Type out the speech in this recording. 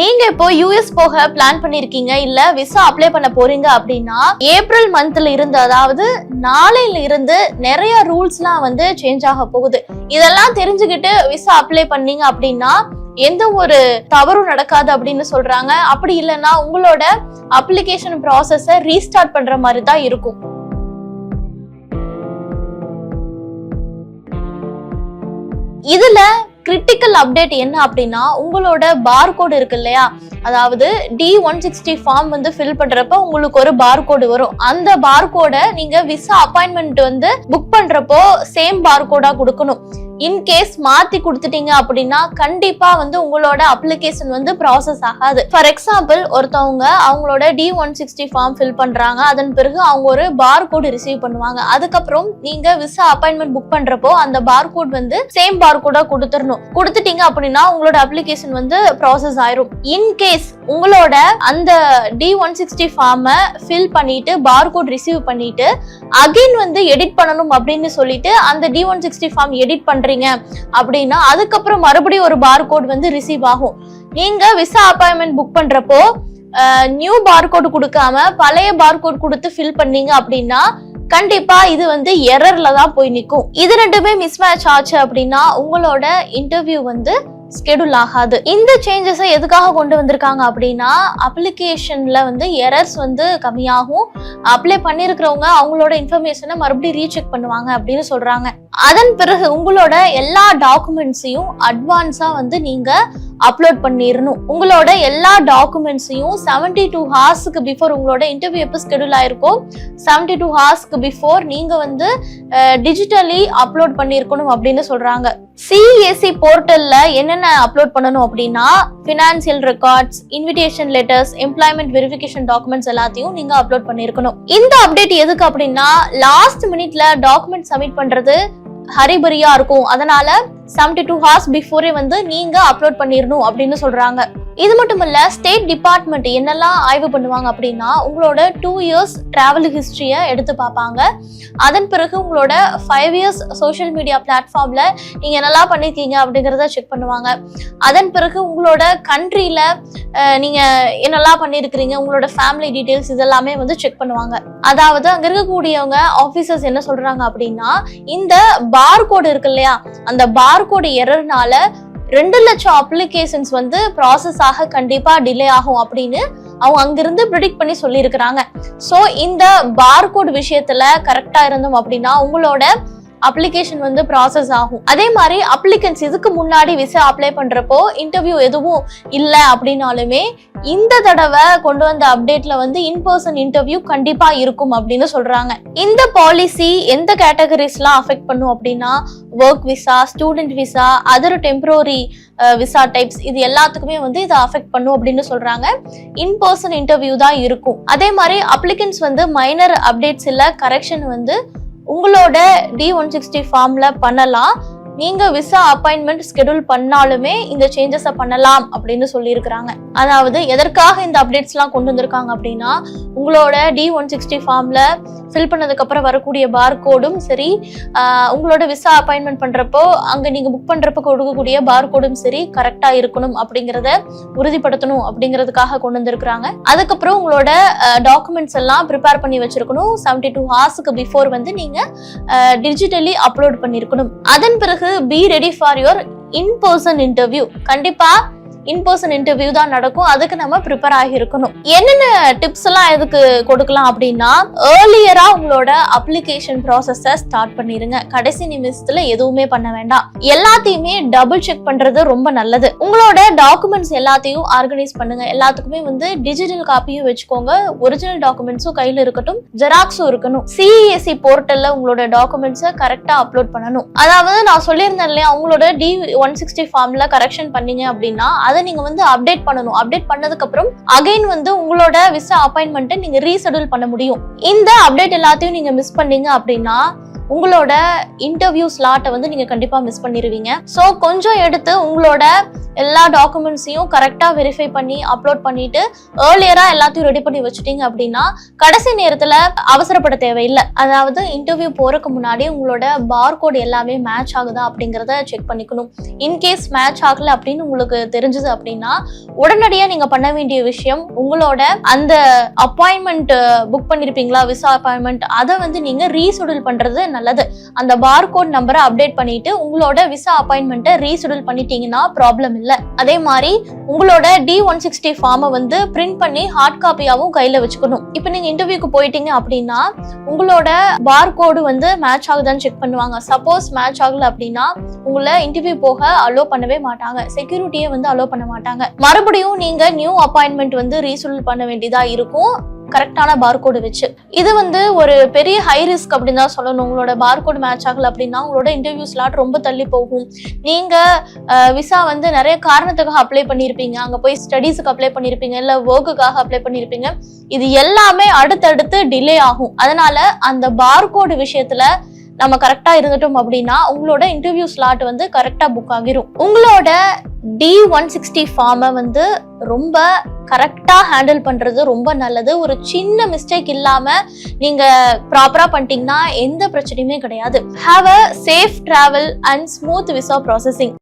நீங்க இப்போ யூஎஸ் போக பிளான் பண்ணிருக்கீங்க இல்ல விசா அப்ளை பண்ண போறீங்க அப்படின்னா ஏப்ரல் மந்த்ல இருந்து அதாவது நாளையில இருந்து நிறைய ரூல்ஸ்லாம் வந்து சேஞ்ச் ஆக போகுது. இதெல்லாம் தெரிஞ்சுக்கிட்டு விசா அப்ளை பண்ணீங்க அப்படின்னா எந்த ஒரு தவறும் நடக்காது அப்படின்னு சொல்றாங்க. அப்படி இல்லைன்னா உங்களோட அப்ளிகேஷன் ப்ராசஸ ரீஸ்டார்ட் பண்ற மாதிரி தான் இருக்கும். இதுல கிரிட்டிக்கல் அப்டேட் என்ன அப்படின்னா உங்களோட பார்கோடு இருக்கு இல்லையா? அதாவது டி ஒன் சிக்ஸ்டி ஃபார்ம் வந்து ஃபில் பண்றப்ப உங்களுக்கு ஒரு பார்கோடு வரும். அந்த பார்கோட நீங்க விசா அப்பாயின்மெண்ட் வந்து புக் பண்றப்போ சேம் பார்கோடா கொடுக்கணும். இன்கேஸ் மாத்தி கொடுத்துட்டீங்க அப்படின்னா கண்டிப்பா வந்து உங்களோட அப்ளிகேஷன் வந்து ப்ராசஸ் ஆகாது. ஃபார் எக்ஸாம்பிள் ஒருத்தவங்க அவங்களோட D one sixty form fill பண்றாங்க. அதன் பிறகு அவங்க ஒரு பார் கோட் ரிசீவ் பண்ணுவாங்க. அதுக்கப்புறம் நீங்க விசா அப்பாயின்மெண்ட் புக் பண்றப்போ அந்த பார் கோட் வந்து சேம் பார் கோடா கொடுத்துடணும். கொடுத்துட்டீங்க அப்படின்னா உங்களோட அப்ளிகேஷன் வந்து ப்ராசஸ் ஆயிரும். இன்கேஸ் உங்களோட அந்த டி ஒன் சிக்ஸ்டி ஃபார்மை ஃபில் பண்ணிட்டு பார் கோட் ரிசீவ் பண்ணிட்டு அகைன் வந்து எடிட் பண்ணணும் அப்படின்னு சொல்லிட்டு அந்த D one sixty form edit பண்றீங்க அப்படின்னா அதுக்கப்புறம் மறுபடியும் ஒரு பார் கோட் வந்து ரிசீவ் ஆகும். நீங்க விசா அப்பாயின்மெண்ட் புக் பண்றப்போ நியூ பார் கோட் கொடுக்காம பழைய பார் கோட் கொடுத்து ஃபில் பண்ணீங்க அப்படின்னா கண்டிப்பா இது வந்து எரர்ல தான் போய் நிற்கும் இது ரெண்டுமே மிஸ் மேட்ச் ஆச்சு அப்படின்னா உங்களோட இன்டர்வியூ வந்து ஸ்கெடியூல் ஆகாது. இந்த சேஞ்சஸை எதுக்காக கொண்டு வந்திருக்காங்க அப்படின்னா அப்ளிகேஷன்ல வந்து எரர்ஸ் வந்து கம்மியாகும். அப்ளை பண்ணியிருக்கிறவங்க அவங்களோட இன்ஃபர்மேஷனை மறுபடியும் ரீசெக் பண்ணுவாங்க அப்படின்னு சொல்றாங்க. அதன் பிறகு உங்களோட எல்லா டாக்குமெண்ட்ஸையும் அட்வான்ஸா வந்து நீங்க அப்லோட் பண்ணிடணும் உங்களோட எல்லா டாக்குமெண்ட்ஸையும் செவன்டி டூ ஹார்ஸ்க்கு பிஃபோர் உங்களோட இன்டர்வியூ எப்போ ஸ்கெடியூல் ஆயிருக்கும் செவன்டி டூ ஹார்ஸ்க்கு பிஃபோர் நீங்க வந்து டிஜிட்டலி அப்லோட் பண்ணியிருக்கணும் அப்படின்னு சொல்றாங்க. சிஎஸ்சி போர்ட்டல்ல என்னென்ன அப்லோட் பண்ணணும் அப்படின்னா financial records invitation letters employment verification documents எல்லாத்தையும் நீங்க அப்லோட் பண்ணிருக்கணும். இந்த அப்டேட் எதுக்கு அப்படின்னா லாஸ்ட் மினிட்ல டாக்குமெண்ட் சப்மிட் பண்றது ஹரிபரியா இருக்கும். அதனால செவன்டி டூ ஹார்ஸ் பிஃபோரே வந்து நீங்க அப்லோட் பண்ணிடணும் அப்படின்னு சொல்றாங்க. இது மட்டும் இல்ல ஸ்டேட் டிபார்ட்மெண்ட் என்னெல்லாம் ஆய்வு பண்ணுவாங்க அப்படின்னா உங்களோட டூ இயர்ஸ் டிராவல் ஹிஸ்டரியை எடுத்து பார்ப்பாங்க. அதன் பிறகு உங்களோட ஃபைவ் இயர்ஸ் சோஷியல் மீடியா பிளாட்ஃபார்ம்ல நீங்க என்னெல்லாம் பண்ணிருக்கீங்க அப்படிங்கிறத செக் பண்ணுவாங்க. அதன் பிறகு உங்களோட கண்ட்ரியில நீங்க என்னெல்லாம் பண்ணிருக்கிறீங்க உங்களோட ஃபேமிலி டீட்டெயில்ஸ் இதெல்லாமே வந்து செக் பண்ணுவாங்க. அதாவது அங்க இருக்கக்கூடியவங்க ஆபீசர்ஸ் என்ன சொல்றாங்க அப்படின்னா இந்த பார் கோடு இருக்கு இல்லையா அந்த பார் கோடு எரர்னால ரெண்டு லட்சம் அப்ளிகேஷன்ஸ் வந்து ப்ராசஸ் ஆக கண்டிப்பா டிலே ஆகும் அப்படின்னு அவங்க அங்கிருந்து ப்ரிடிக்ட் பண்ணி சொல்லியிருக்கிறாங்க. ஸோ இந்த பார்கோட் விஷயத்துல கரெக்டா இருந்தோம் அப்படின்னா உங்களோட அப்ளிகேஷன் வந்து ப்ராசஸ் ஆகும். அதே மாதிரி அப்ளிகன்ஸ் இதுக்கு முன்னாடி விசா அப்ளை பண்றப்போ இன்டர்வியூ எதுவும் இல்லை அப்படின்னாலுமே இந்த தடவை கொண்டு வந்த அப்டேட்ல வந்து இன்பர்சன் இன்டர்வியூ கண்டிப்பா இருக்கும் அப்படின்னு சொல்றாங்க. இந்த பாலிசி எந்த கேட்டகரிஸ்லாம் அஃபெக்ட் பண்ணும் அப்படின்னா work visa student visa other temporary visa types இது எல்லாத்துக்குமே வந்து இதை அஃபெக்ட் பண்ணும் அப்படின்னு சொல்றாங்க. இன்பர்சன் இன்டர்வியூ தான் இருக்கும். அதே மாதிரி அப்ளிகன்ஸ் வந்து மைனர் அப்டேட்ஸ் இல்லை கரெக்ஷன் வந்து உங்களோட டி ஒன் சிக்ஸ்டி ஃபார்ம்ல பண்ணலாம். நீங்க விசா அப்பாயின்மெண்ட் ஸ்கெடியூல் பண்ணாலுமே இந்த சேஞ்சஸை பண்ணலாம் அப்படின்னு சொல்லியிருக்கிறாங்க. அதாவது எதற்காக இந்த அப்டேட்ஸ்லாம் கொண்டு வந்திருக்காங்க அப்படின்னா உங்களோட டி ஒன் சிக்ஸ்டி ஃபார்ம்ல ஃபில் பண்ணதுக்கு அப்புறம் வரக்கூடிய பார் கோடும் சரி உங்களோட விசா அப்பாயின்மெண்ட் பண்றப்போ அங்க நீங்க புக் பண்ணுறப்போ கொடுக்கக்கூடிய பார் கோடும் சரி கரெக்டா இருக்கணும் அப்படிங்கறத உறுதிப்படுத்தணும் அப்படிங்கிறதுக்காக கொண்டு வந்திருக்கிறாங்க. அதுக்கப்புறம் உங்களோட டாக்குமெண்ட்ஸ் எல்லாம் ப்ரிப்பேர் பண்ணி வச்சிருக்கணும். செவன்டி டூ ஹார்ஸ்க்கு பிஃபோர் வந்து நீங்க டிஜிட்டலி அப்லோட் பண்ணிருக்கணும். அதன் பிறகு be ready for your in person interview கண்டிப்பா இன் பர்சன் இன்டர்வியூ தான் நடக்கும். அதுக்கு நம்ம ப்ரிப்பேர் ஆகி இருக்கணும் என்னென்ன டிப்ஸ் எல்லாம் எதுக்கு கொடுக்கலாம் அப்படின்னா ஏர்லியரா உங்களோட அப்ளிகேஷன் ப்ராசஸ ஸ்டார்ட் பண்ணிருங்க. கடைசி நிமிஷத்துல எதுவுமே பண்ண வேண்டாம். எல்லாத்தையுமே டபுள் செக் பண்றது ரொம்ப நல்லது. உங்களோட டாக்குமெண்ட்ஸ் எல்லாத்தையும் ஆர்கனைஸ் பண்ணுங்க. எல்லாத்துக்குமே வந்து டிஜிட்டல் காப்பியும் வச்சுக்கோங்க. ஒரிஜினல் டாக்குமெண்ட்ஸும் கையில இருக்கட்டும் ஜெராக்ஸும் இருக்கணும். சிஎஸ்சி போர்ட்டல்ல உங்களோட டாக்குமெண்ட்ஸை கரெக்டா அப்லோட் பண்ணணும். அதாவது நான் சொல்லியிருந்தேன் இல்லையா உங்களோட டி ஒன் சிக்ஸ்டி ஃபார்ம்ல கரெக்ஷன் பண்ணீங்க அப்படின்னா அது நீங்க வந்து அப்டேட் பண்ணணும். அப்டேட் பண்ணதுக்கு அப்புறம் அகைன் வந்து உங்களோட விசா அப்பாயின்மெண்ட்டை நீங்க ரீஷெடியூல் பண்ண முடியும். இந்த அப்டேட் எல்லாத்தையும் நீங்க மிஸ் பண்ணீங்க அப்படின்னா உங்களோட இன்டர்வியூ ஸ்லாட்டை வந்து நீங்க கண்டிப்பா மிஸ் பண்ணிடுவீங்க ஸோ கொஞ்சம் எடுத்து உங்களோட எல்லா டாக்குமெண்ட்ஸையும் கரெக்டாக வெரிஃபை பண்ணி அப்லோட் பண்ணிட்டு ஏர்லியராக எல்லாத்தையும் ரெடி பண்ணி வச்சுட்டீங்க அப்படின்னா கடைசி நேரத்தில் அவசரப்பட தேவையில்லை. அதாவது இன்டர்வியூ போகிறதுக்கு முன்னாடி உங்களோட பார்கோட் எல்லாமே மேட்ச் ஆகுதா அப்படிங்கிறத செக் பண்ணிக்கணும். இன்கேஸ் மேட்ச் ஆகல அப்படின்னு உங்களுக்கு தெரிஞ்சது அப்படின்னா உடனடியாக நீங்கள் பண்ண வேண்டிய விஷயம் உங்களோட அந்த அப்பாயின்மெண்ட் புக் பண்ணியிருப்பீங்களா விசா அப்பாயின்மெண்ட் அதை வந்து நீங்கள் ரீஷெடியூல் பண்ணுறது நல்லது. அந்த பார்கோட் நம்பரை அப்டேட் பண்ணிட்டு உங்களோட விசா அப்பாயின்மெண்ட்டை ரீஷெடியூல் பண்ணிட்டீங்கன்னா ப்ராப்ளம் இல்லை. அதே மாதிரி உங்களோட டி ஒன் சிக்ஸ்டி ஃபார்மை வந்து பிரிண்ட் பண்ணி ஹார்ட் காப்பியாகவும் கையில் வச்சுக்கணும். இப்போ நீங்கள் இன்டர்வியூக்கு போயிட்டீங்க அப்படின்னா உங்களோட பார் கோடு வந்து மேட்ச் ஆகுதான்னு செக் பண்ணுவாங்க. சப்போஸ் மேட்ச் ஆகல அப்படின்னா உங்களை இன்டர்வியூ போக அலோ பண்ணவே மாட்டாங்க. செக்யூரிட்டியே வந்து அலோ பண்ண மாட்டாங்க. மறுபடியும் நீங்கள் நியூ அப்பாயின்மெண்ட் வந்து ரீசூல் பண்ண வேண்டியதாக இருக்கும். கரெக்டான பார்கோடு வச்சு. இது வந்து ஒரு பெரிய ஹை ரிஸ்க் அப்படின்னு தான் சொல்லணும். உங்களோட பார்கோடு மேட்ச் ஆகல அப்படின்னா உங்களோட இன்டர்வியூ ஸ்லாட் ரொம்ப தள்ளி போகும். நீங்க விசா வந்து நிறைய காரணத்துக்காக அப்ளை பண்ணியிருப்பீங்க அங்க போய் ஸ்டடீஸுக்கு அப்ளை பண்ணியிருப்பீங்க இல்ல ஒர்க்குக்காக அப்ளை பண்ணியிருப்பீங்க இது எல்லாமே அடுத்தடுத்து டிலே ஆகும். அதனால அந்த பார்கோடு விஷயத்துல நம்ம கரெக்டா இருந்துட்டோம் அப்படின்னா உங்களோட இன்டர்வியூ ஸ்லாட் வந்து கரெக்டா புக் ஆகிரும். உங்களோட டி ஒன் சிக்ஸ்டி ஃபார்மை வந்து ரொம்ப கரெக்டாக ஹேண்டில் பண்ணுறது ரொம்ப நல்லது. ஒரு சின்ன மிஸ்டேக் இல்லாமல் நீங்கள் ப்ராப்பராக பண்ணிட்டீங்கன்னா எந்த பிரச்சனையுமே கிடையாது. Have a safe travel and smooth visa processing